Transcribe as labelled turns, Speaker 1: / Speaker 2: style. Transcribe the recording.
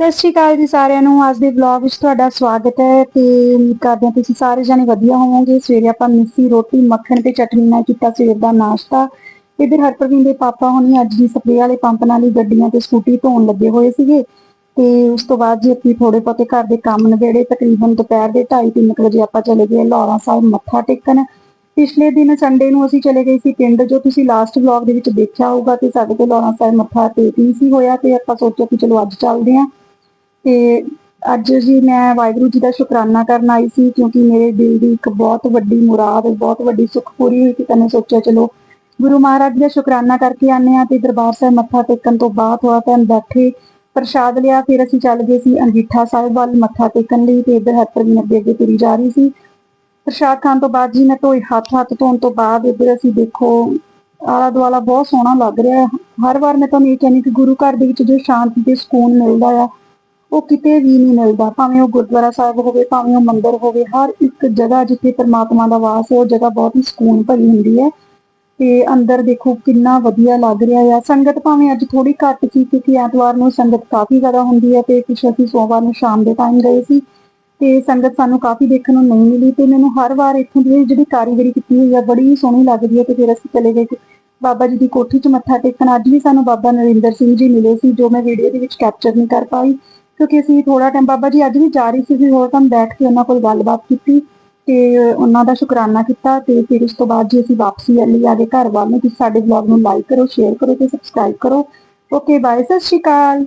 Speaker 1: ਸਤਿ ਸ਼੍ਰੀ ਅਕਾਲ ਜੀ ਸਾਰਿਆਂ ਨੂੰ। ਅੱਜ ਦੇ ਵਲੌਗ ਵਿੱਚ ਤੁਹਾਡਾ ਸਵਾਗਤ ਹੈ ਤੇ ਉਮੀਦ ਕਰਦੇ ਹਾਂ ਤੁਸੀਂ ਸਾਰੇ ਜਣੇ ਵਧੀਆ ਹੋਵੋਗੇ। ਸਵੇਰੇ ਆਪਾਂ ਮਿੱਸੀ ਰੋਟੀ, ਮੱਖਣ ਤੇ ਚਟਨੀ ਨਾਲ ਕੀਤਾ ਸਵੇਰ ਦਾ ਨਾਸ਼ਤਾ। ਇਧਰ ਹਰਪ੍ਰਵੀਨ ਦੇ ਪਾਪਾ ਹੁਣੀ ਅੱਜ ਦੀ ਸਪਰੇਅ ਵਾਲੇ ਪੰਪ ਨਾਲ ਹੀ ਗੱਡੀਆਂ ਤੇ ਸਕੂਟੀ ਧੋਣ ਲੱਗੇ ਹੋਏ ਸੀਗੇ। ਤੇ ਉਸ ਤੋਂ ਬਾਅਦ ਜੀ ਅਸੀਂ ਥੋੜੇ ਬਹੁਤੇ ਘਰ ਦੇ ਕੰਮ ਨਵੇੜੇ ਤਕਰੀਬਨ ਦੁਪਹਿਰ ਦੇ 2:30 ਵਜੇ ਆਪਾਂ ਚਲੇ ਗਏ ਲੌਰਾ ਸਾਹਿਬ ਮੱਥਾ ਟੇਕਣ। ਪਿਛਲੇ ਦਿਨ ਸੰਡੇ ਨੂੰ ਅਸੀਂ ਚਲੇ ਗਏ ਸੀ ਪਿੰਡ, ਜੋ ਤੁਸੀਂ ਲਾਸਟ ਵਲੌਗ ਦੇ ਵਿੱਚ ਦੇਖਿਆ ਹੋਊਗਾ ਕਿ ਸਾਡੇ ਕੋਲ ਲਾਹੌਰਾ ਸਾਹਿਬ ਮੱਥਾ ਟੇਕ ਨਹੀਂ ਸੀ ਹੋਇਆ ਤੇ ਆਪਾਂ ਸੋਚਿਆ ਕਿ ਚਲੋ ਅੱਜ ਚੱਲਦੇ ਆਂ ਤੇ ਅੱਜ ਜੀ ਮੈਂ ਵਾਹਿਗੁਰੂ ਜੀ ਦਾ ਸ਼ੁਕਰਾਨਾ ਕਰਨ ਆਈ ਸੀ ਕਿਉਂਕਿ ਮੇਰੇ ਦਿਲ ਦੀ ਇੱਕ ਬਹੁਤ ਵੱਡੀ ਮੁਰਾਦ, ਬਹੁਤ ਵੱਡੀ ਸੁੱਖ ਪੂਰੀ ਹੋਈ ਕਿ ਤਾਂ ਸੋਚਿਆ ਚਲੋ ਗੁਰੂ ਮਹਾਰਾਜ ਦਾ ਸ਼ੁਕਰਾਨਾ ਕਰਕੇ ਆਨੇ ਆ ਤੇ ਦਰਬਾਰ ਸਾਹਿਬ ਮੱਥਾ ਟੇਕਣ ਤੋਂ ਬਾਅਦ ਥੋੜਾ ਟਾਈਮ ਬੈਠੇ, ਪ੍ਰਸ਼ਾਦ ਲਿਆ, ਫਿਰ ਅਸੀਂ ਚੱਲ ਗਏ ਸੀ ਅੰਗੀਠਾ ਸਾਹਿਬ ਵੱਲ ਮੱਥਾ ਟੇਕਣ ਲਈ ਤੇ ਇਧਰ ਵੀ ਅੱਗੇ ਅੱਗੇ ਤੁਰੀ ਜਾ ਰਹੀ ਸੀ। ਪ੍ਰਸ਼ਾਦ ਖਾਣ ਤੋਂ ਬਾਅਦ ਜੀ ਮੈਂ ਧੋਏ ਹੱਥ ਹੱਥ ਧੋਣ ਤੋਂ ਬਾਅਦ ਇੱਧਰ ਅਸੀਂ ਦੇਖੋ ਆਲਾ ਦੁਆਲਾ ਬਹੁਤ ਸੋਹਣਾ ਲੱਗ ਰਿਹਾ ਹਰ ਵਾਰ ਮੈਂ ਤੁਹਾਨੂੰ ਇਹ ਕਹਿੰਦੀ ਕਿ ਗੁਰੂ ਘਰ ਦੇ ਵਿੱਚ ਜੋ ਸ਼ਾਂਤੀ ਤੇ ਸਕੂਨ ਮਿਲਦਾ ਆ ਉਹ ਕਿਤੇ ਵੀ ਨਹੀਂ ਮਿਲਦਾ। ਭਾਵੇਂ ਉਹ ਗੁਰਦੁਆਰਾ ਸਾਹਿਬ ਹੋਵੇ, ਭਾਵੇਂ ਉਹ ਮੰਦਿਰ ਹੋਵੇ, ਹਰ ਇੱਕ ਜਗ੍ਹਾ ਜਿੱਥੇ ਪਰਮਾਤਮਾ ਦਾ ਵਾਸ ਹੈ, ਉਹ ਜਗ੍ਹਾ ਬਹੁਤ ਹੀ ਸਕੂਨ ਭਰੀ ਹੁੰਦੀ ਹੈ। ਤੇ ਅੰਦਰ ਦੇਖੋ ਕਿੰਨਾ ਵਧੀਆ ਲੱਗ ਰਿਹਾ ਆ। ਸੰਗਤ ਭਾਵੇਂ ਅੱਜ ਥੋੜੀ ਘੱਟ ਸੀ, ਕਿਉਂਕਿ ਐਤਵਾਰ ਨੂੰ ਸੰਗਤ ਕਾਫੀ ਜ਼ਿਆਦਾ ਹੁੰਦੀ ਹੈ ਤੇ ਕੁਛ ਅਸੀਂ ਸੋਮਵਾਰ ਨੂੰ ਸ਼ਾਮ ਦੇ ਟਾਈਮ ਗਏ ਸੀ। ਤੇ ਸੰਗਤ ਸਾਨੂੰ ਕਾਫੀ ਦੇਖਣ ਨੂੰ ਨਹੀਂ ਮਿਲੀ ਤੇ ਮੈਨੂੰ ਹਰ ਵਾਰ ਇੱਥੋਂ ਦੀ ਜਿਹੜੀ ਕਾਰੀਗਰੀ ਕੀਤੀ ਹੋਈ ਆ, ਬੜੀ ਸੋਹਣੀ ਲੱਗਦੀ ਹੈ ਤੇ ਫਿਰ ਅਸੀਂ ਚਲੇ ਗਏ। ਬਾਬਾ ਜੀ ਦੀ ਕੋਠੀ 'ਚ ਮੱਥਾ ਟੇਕਣ। ਅੱਜ ਵੀ ਸਾਨੂੰ ਬਾਬਾ ਨਰਿੰਦਰ ਸਿੰਘ ਜੀ ਮਿਲੇ ਸੀ, ਜੋ ਮੈਂ ਵੀਡੀਓ ਦੇ ਵਿੱਚ ਕੈਪਚਰ ਨਹੀਂ ਕਰ ਪਾਈ। ਕਿਉਂਕਿ ਅਸੀਂ ਥੋੜਾ ਟਾਈਮ ਬਾਬਾ ਜੀ ਅੱਜ ਵੀ ਜਾ ਰਹੀ ਸੀ, ਅਸੀਂ ਹੋਰ ਟਾਈਮ ਬੈਠ ਕੇ ਉਹਨਾਂ ਕੋਲ ਗੱਲਬਾਤ ਕੀਤੀ ਤੇ ਉਹਨਾਂ ਦਾ ਸ਼ੁਕਰਾਨਾ ਕੀਤਾ ਤੇ ਫਿਰ ਉਸ ਤੋਂ ਬਾਅਦ ਜੀ ਅਸੀਂ ਵਾਪਸੀ ਲਈ ਆ ਗਏ ਘਰ ਵੱਲ ਨੂੰ, ਤੁਸੀਂ ਸਾਡੇ ਵਲੌਗ ਨੂੰ ਲਾਈਕ ਕਰੋ ਸ਼ੇਅਰ ਕਰੋ ਤੇ ਸਬਸਕ੍ਰਾਈਬ ਕਰੋ। ਓਕੇ ਬਾਏ ਸਤਿ ਸ਼੍ਰੀ ਅਕਾਲ।